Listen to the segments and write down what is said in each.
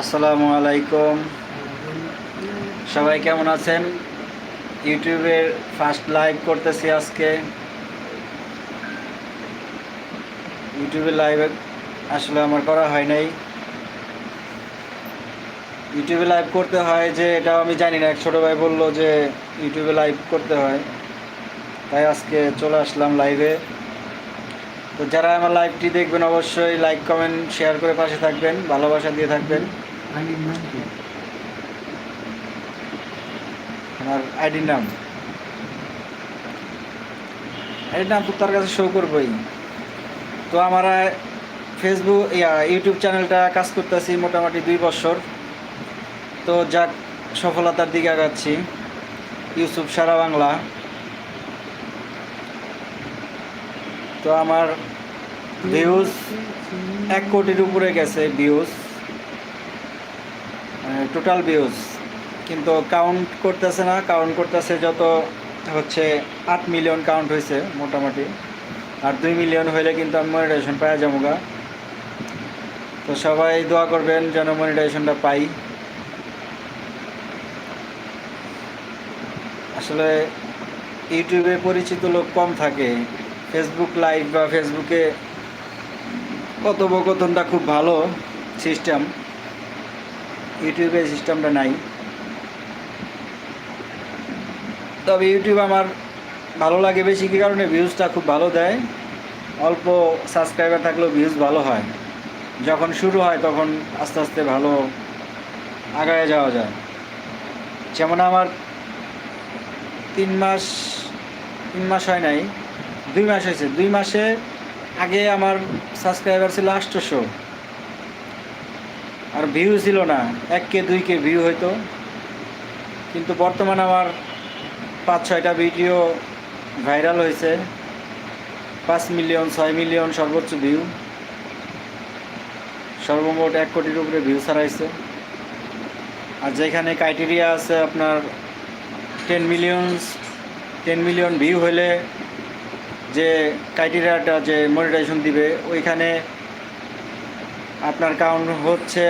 আসসালামু আলাইকুম। সবাই কেমন আছেন? ইউটিউবের ফার্স্ট লাইভ করতেছি আজকে। ইউটিউবে লাইভ আসলে আমার করা হয় নাই। ইউটিউবে লাইভ করতে হয় যে এটা আমি জানি না, এক ছোটো ভাই বলল যে, ইউটিউবে লাইভ করতে হয়। তাই আজকে চলে আসলাম লাইভে। তো যারা আমার লাইভটি দেখবেন অবশ্যই লাইক কমেন্ট শেয়ার করে পাশে থাকবেন, ভালোবাসা দিয়ে থাকবেন। আমার আইডির নাম। আইডির নাম তো তার কাছে শো করবোই। তো আমার ফেসবুক ইয়া ইউটিউব চ্যানেলটা কাজ করতেছি মোটামুটি দুই বছর। তো যাক, সফলতার দিকে আগাচ্ছি। ইউসুফ সারা বাংলা। তো আমার ভিউজ এক কোটির উপরে গেছে ভিউজ টোটাল ভিউজ কিন্তু কাউন্ট করতেছে না কাউন্ট করতেছে যত হচ্ছে আট মিলিয়ন কাউন্ট হয়েছে মোটামুটি। আর দুই মিলিয়ন হইলে কিন্তু আমি মনিটাইজেশন পাওয়া যাব গা। তো সবাই দোয়া করবেন যেন মনিটাইজেশনটা পাই। আসলে ইউটিউবে পরিচিত লোক কম থাকে। ফেসবুক লাইভ বা ফেসবুকে কথোপকথনটা খুব ভালো সিস্টেম ইউটিউবে সিস্টেমটা নাই। তবে ইউটিউব আমার ভালো লাগে বেশি, কি কারণে ভিউজটা খুব ভালো দেয়। অল্প সাবস্ক্রাইবার থাকলেও ভিউজ ভালো হয়। যখন শুরু হয় তখন আস্তে আস্তে ভালো আগায় যাওয়া যায়। যেমন আমার তিন মাস তিন মাস হয় নাই। দুই মাস হয়েছে। দুই মাসে আগে আমার সাবস্ক্রাইবার ছিল আটশোশো আর ভিউ ছিল না। এক কে, দুই কে ভিউ হইতো। কিন্তু বর্তমানে আমার পাঁচ, ছয়টা ভিডিও ভাইরাল হয়েছে। পাঁচ মিলিয়ন ছয় মিলিয়ন সর্বোচ্চ ভিউ সর্বমোট এক কোটির উপরে ভিউ ছাড়াইছে। আর যেখানে ক্রাইটেরিয়া আছে আপনার ten million ten million view হলে যে ক্রাইটেরিয়াটা যে মনিটাইজেশন দিবে, ওইখানে আপনার কাউন্ট হচ্ছে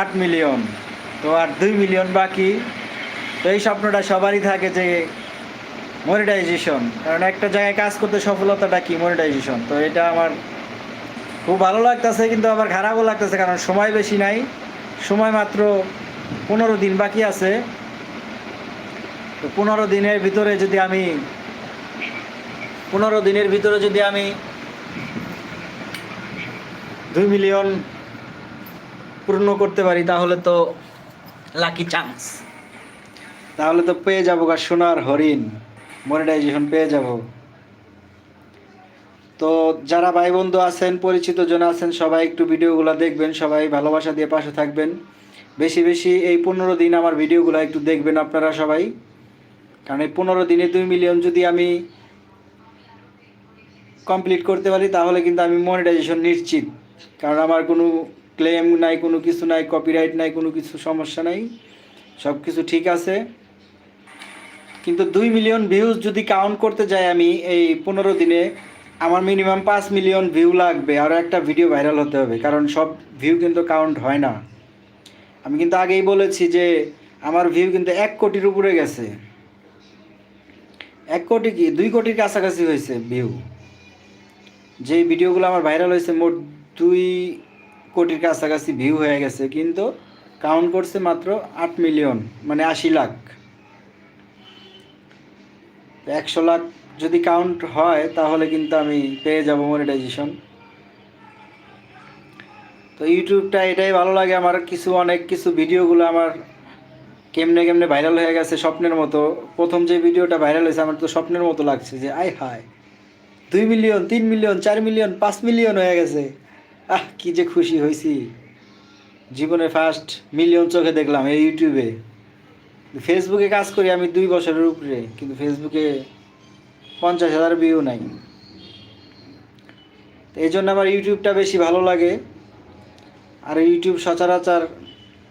আট মিলিয়ন তো আর দুই মিলিয়ন বাকি। তো এই স্বপ্নটা সবারই থাকে যে মনিটাইজেশন কারণ একটা জায়গায় কাজ করতে সফলতাটা কি মনিটাইজেশন তো এটা আমার খুব ভালো লাগতেছে, কিন্তু আবার খারাপও লাগতেছে, কারণ সময় বেশি নাই। সময় মাত্র পনেরো দিন বাকি আছে। তো পনেরো দিনের ভিতরে যদি আমি পনেরো দিনের ভিতরে যদি আমি দুই মিলিয়ন পূর্ণ করতে পারি, তাহলে তো লাকি চান্স তাহলে তো পেয়ে যাব গা সোনার হরিণ মনিটাইজেশন পেয়ে যাব। তো যারা ভাই বন্ধু আছেন, পরিচিত জন আছেন, সবাই একটু ভিডিওগুলো দেখবেন, সবাই ভালোবাসা দিয়ে পাশে থাকবেন। বেশি বেশি এই পনেরো দিন আমার ভিডিওগুলো একটু দেখবেন আপনারা সবাই। কারণ এই পনেরো দিনে দুই মিলিয়ন যদি আমি কমপ্লিট করতে পারি, তাহলে কিন্তু আমি মনিটাইজেশন নিশ্চিত। কারণ আমার কোনো ক্লেম নাই, কোনো কিছু নাই কপিরাইট নাই, কোনো কিছু সমস্যা নাই সব কিছু ঠিক আছে। কিন্তু দুই মিলিয়ন ভিউজ যদি কাউন্ট করতে যাই আমি, এই পনেরো দিনে আমার মিনিমাম পাঁচ মিলিয়ন ভিউ লাগবে আরও একটা ভিডিও ভাইরাল হতে হবে, কারণ সব ভিউ কিন্তু কাউন্ট হয় না। আমি কিন্তু আগেই বলেছি যে, আমার ভিউ কিন্তু এক কোটির উপরে গেছে। এক কোটি কি? দুই কোটির কাছাকাছি হয়েছে ভিউ যে ভিডিওগুলো আমার ভাইরাল হয়েছে, মোট দুই কোটির কাছাকাছি ভিউ হয়ে গেছে, কিন্তু কাউন্ট করছে মাত্র আট মিলিয়ন মানে আশি লাখ। একশো লাখ যদি কাউন্ট হয়, তাহলে কিন্তু আমি পেয়ে যাব মনিটাইজেশন তো ইউটিউবটা এটাই ভালো লাগে আমার, কিছু অনেক কিছু ভিডিওগুলো আমার কেমনে কেমনে ভাইরাল হয়ে গেছে স্বপ্নের মতো। প্রথম যে ভিডিওটা ভাইরাল হয়েছে, আমার তো স্বপ্নের মতো লাগছে যে, আয় হায়। দুই মিলিয়ন, তিন মিলিয়ন, চার মিলিয়ন, পাঁচ মিলিয়ন হয়ে গেছে। আহ, কি যে খুশি হয়েছি জীবনে ফার্স্ট মিলিয়ন চোখে দেখলাম এই ইউটিউবে ফেসবুকে কাজ করি আমি দুই বছরের উপরে, কিন্তু ফেসবুকে পঞ্চাশ হাজার ভিউ নাই। এই জন্য আমার ইউটিউবটা বেশি ভালো লাগে। আর ইউটিউব সচরাচর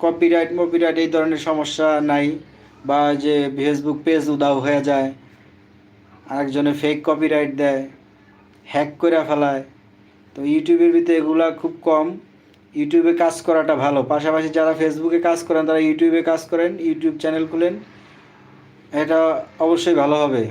কপিরাইট মপিরাইট এই ধরনের সমস্যা নাই, বা যে ফেসবুক পেজ উদাও হয়ে যায়, আরেকজনে ফেক কপিরাইট দেয়। হ্যাক করে ফেলায়। তো ইউটিউবের ভিতরে এগুলা খুব কম। ইউটিউবে কাজ করাটা ভালো। পাশাপাশি যারা ফেসবুকে কাজ করেন তারা ইউটিউবে কাজ করেন ইউটিউব চ্যানেল খুলেন। এটা অবশ্যই ভালো হবে।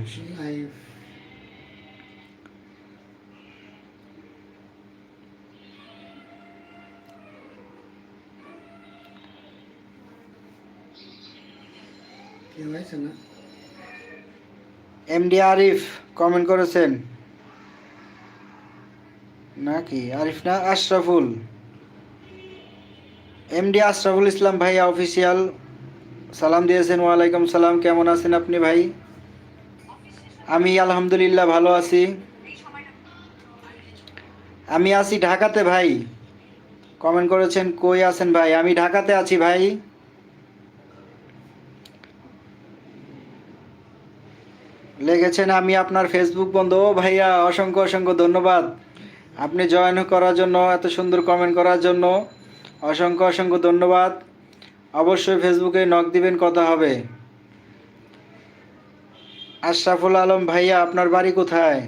এমডি আরিফ কমেন্ট করেছেন। নাকি? আরিফ না? আশরাফুল। এমডি আশরাফুল ইসলাম ভাই অফিসিয়াল সালাম দিয়েছেন, ওয়ালাইকুম সালাম। কেমন আছেন আপনি ভাই? আমি আলহামদুলিল্লাহ ভালো আছি। আমি আছি ঢাকাতে ভাই। কমেন্ট করেছেন, কই আছেন ভাই? আমি ঢাকাতে আছি ভাই। লিখেছেন আমি আপনার ফেসবুক বন্ধু। ও ভাইয়া, অসংখ্য অসংখ্য ধন্যবাদ। আপনি জয়েন করার জন্য এত সুন্দর কমেন্ট করার জন্য অসংখ্য অসংখ্য ধন্যবাদ। অবশ্যই ফেসবুকে নক দিবেন কথা হবে। আশরাফুল আলম ভাইয়া আপনার বাড়ি কোথায়?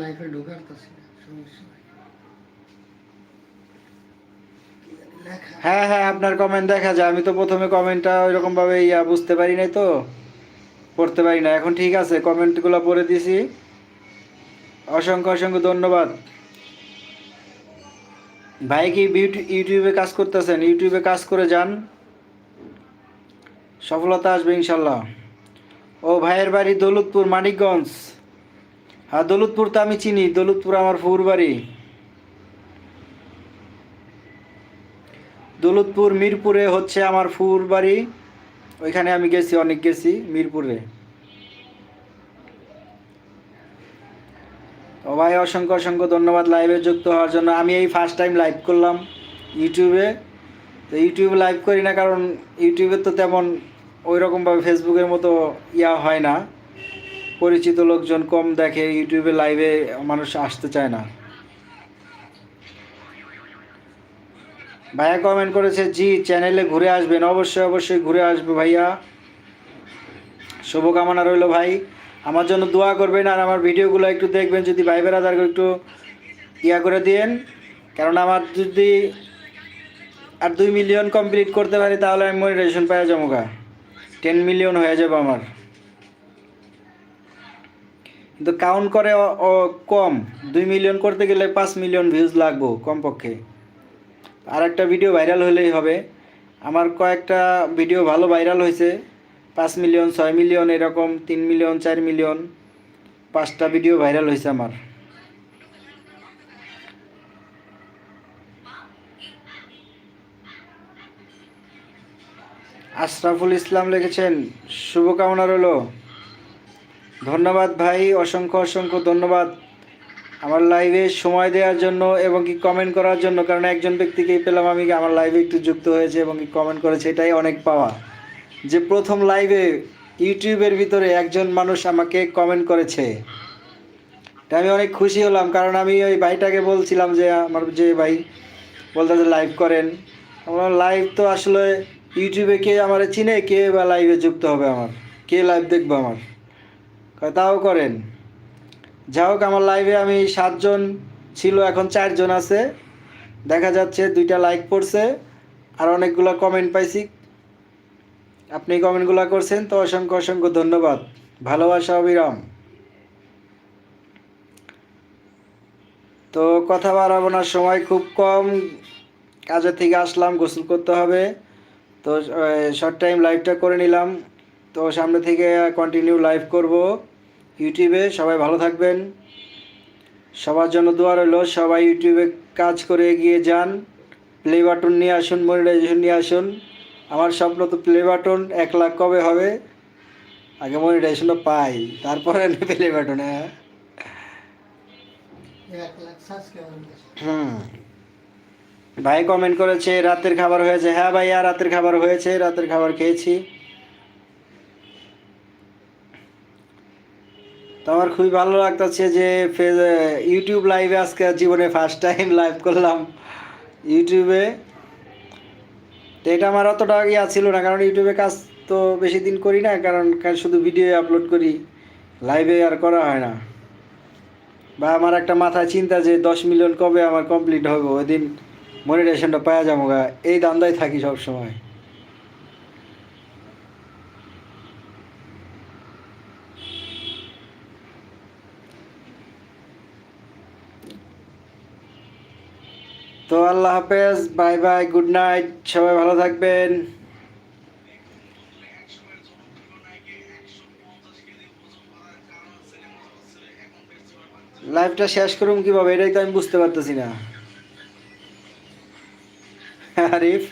লাইফে ঢোকার হ্যাঁ হ্যাঁ আপনার কমেন্ট দেখা যায়। আমি তো প্রথমে কমেন্টটা ওইরকমভাবে ইয়া বুঝতে পারি নাই তো। পড়তে পারি না। এখন ঠিক আছে, কমেন্টগুলো পড়ে দিছি। অসংখ্য অসংখ্য ধন্যবাদ। ভাই কি ইউটিউবে কাজ করতেছেন? ইউটিউবে কাজ করে যান। সফলতা আসবে ইনশাল্লাহ। ও ভাইয়ের বাড়ি দৌলতপুর, মানিকগঞ্জ। হ্যাঁ দৌলতপুর তো আমি চিনি। দৌলতপুর আমার ফুর বাড়ি। দৌলতপুর, মিরপুরে হচ্ছে আমার ফুর বাড়ি। ওইখানে আমি গেছি, অনেক গেছি মিরপুরে। তো ভাই, অসংখ্য অসংখ্য ধন্যবাদ লাইভে যুক্ত হওয়ার জন্য। আমি এই ফার্স্ট টাইম লাইভ করলাম ইউটিউবে তো ইউটিউবে লাইভ করি না কারণ ইউটিউবে তো তেমন ওই রকমভাবে ফেসবুকের মতো ইয়া হয় না। পরিচিত লোকজন কম দেখে ইউটিউবে লাইভে মানুষ আসতে চায় না। ভাইয়া কমেন্ট করেছে, জি চ্যানেলে ঘুরে আসবেন। অবশ্যই অবশ্যই ঘুরে আসবে ভাইয়া। শুভকামনা রইল ভাই। আমার জন্য দোয়া করবেন আর আমার ভিডিওগুলো একটু দেখবেন, যদি ভাই বেড়াদার একটু ইয়া করে দিয়েন। কারণ আমার যদি আর দুই মিলিয়ন কমপ্লিট করতে পারি, তাহলে আমি মনিটাইজেশন যাব গা। টেন মিলিয়ন হয়ে যাবে আমার। কিন্তু কাউন্ট করে কম। দুই মিলিয়ন করতে গেলে পাঁচ মিলিয়ন ভিউজ লাগবো কমপক্ষে। আর একটা ভিডিও ভাইরাল হলেই হবে। আমার কয়েকটা ভিডিও ভালো ভাইরাল হয়েছে। পাঁচ মিলিয়ন ছয় মিলিয়ন এরকম, তিন মিলিয়ন চার মিলিয়ন পাঁচটা ভিডিও ভাইরাল হয়েছে আমার। আশরাফুল ইসলাম লিখেছেন, শুভকামনা রইল। ধন্যবাদ ভাই, অসংখ্য অসংখ্য ধন্যবাদ। আমার লাইভে সময় দেওয়ার জন্য এবং কি কমেন্ট করার জন্য, কারণ একজন ব্যক্তিকেই পেলাম আমি, আমার লাইভে একটু যুক্ত হয়েছে এবং কি কমেন্ট করেছে, এটাই অনেক পাওয়া। যে প্রথম লাইভে ইউটিউবের ভিতরে একজন মানুষ আমাকে কমেন্ট করেছে। তা আমি অনেক খুশি হলাম, কারণ আমি ওই ভাইটাকে বলছিলাম যে, আমার যে ভাই বলতে যে লাইভ করেন। আমার লাইভ তো আসলে ইউটিউবে কে আমার চিনে, কে বা লাইভে যুক্ত হবে আমার? কে লাইভ দেখব আমার? তাও করেন। যা হোক, আমার লাইভে আমি সাতজন ছিল, এখন চারজন আছে। দেখা যাচ্ছে দুইটা লাইক পড়ছে, আর অনেকগুলো কমেন্ট পাইছি। আপনি কমেন্টগুলো করছেন, তো অসংখ্য অসংখ্য ধন্যবাদ। ভালোবাসা অবিরাম। তো কথা বাড়াবো না, সময় খুব কম। কাজের থেকে আসলাম, গোসল করতে হবে। তো শর্ট টাইম লাইভটা করে নিলাম। তো সামনে থেকে কন্টিনিউ লাইভ করব। ইউটিউবে সবাই ভালো থাকবেন। সবার জন্য দোয়া রইল সবাই ইউটিউবে কাজ করে এগিয়ে যান। প্লে বাটন নিয়ে আসুন মনিটাইজেশন নিয়ে আসুন। আমার স্বপ্ন তো প্লে বাটন এক লাখ কবে হবে? আগে মনিটাইজেশনটা পাই তারপরে প্লে বাটন হ্যাঁ। হুম। ভাই কমেন্ট করেছে রাতের খাবার হয়েছে। হ্যাঁ ভাইয়া রাতের খাবার হয়েছে রাতের খাবার খেয়েছি। তো আমার খুবই ভালো লাগতেছে যে ইউটিউব লাইভে আজকে জীবনে ফার্স্ট টাইম লাইভ করলাম। ইউটিউবে তো এটা আমার অতটা ইয়া ছিল না, কারণ ইউটিউবে কাজ তো বেশি দিন করি না, কারণ শুধু ভিডিও আপলোড করি লাইভে আর করা হয় না। বা আমার একটা মাথায় চিন্তা যে দশ মিলিয়ন কবে আমার কমপ্লিট হবে, ওই দিন মনিটেশনটা পাওয়া যাব এই দান্দায় থাকি সব সময় তো আল্লাহ হাফেজ বাই বাই গুড নাইট সবাই ভালো থাকবেন। লাইভটা শেষ করুম কীভাবে? এটাই তো আমি বুঝতে পারতেছি না। আরিফ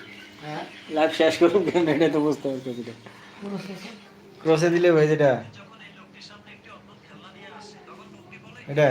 হ্যাঁ? লাইভ শেষ করুম কেন? এটাই তো বুঝতে পারতেছি না। ক্রসে দিলে ভাই যেটা। এটা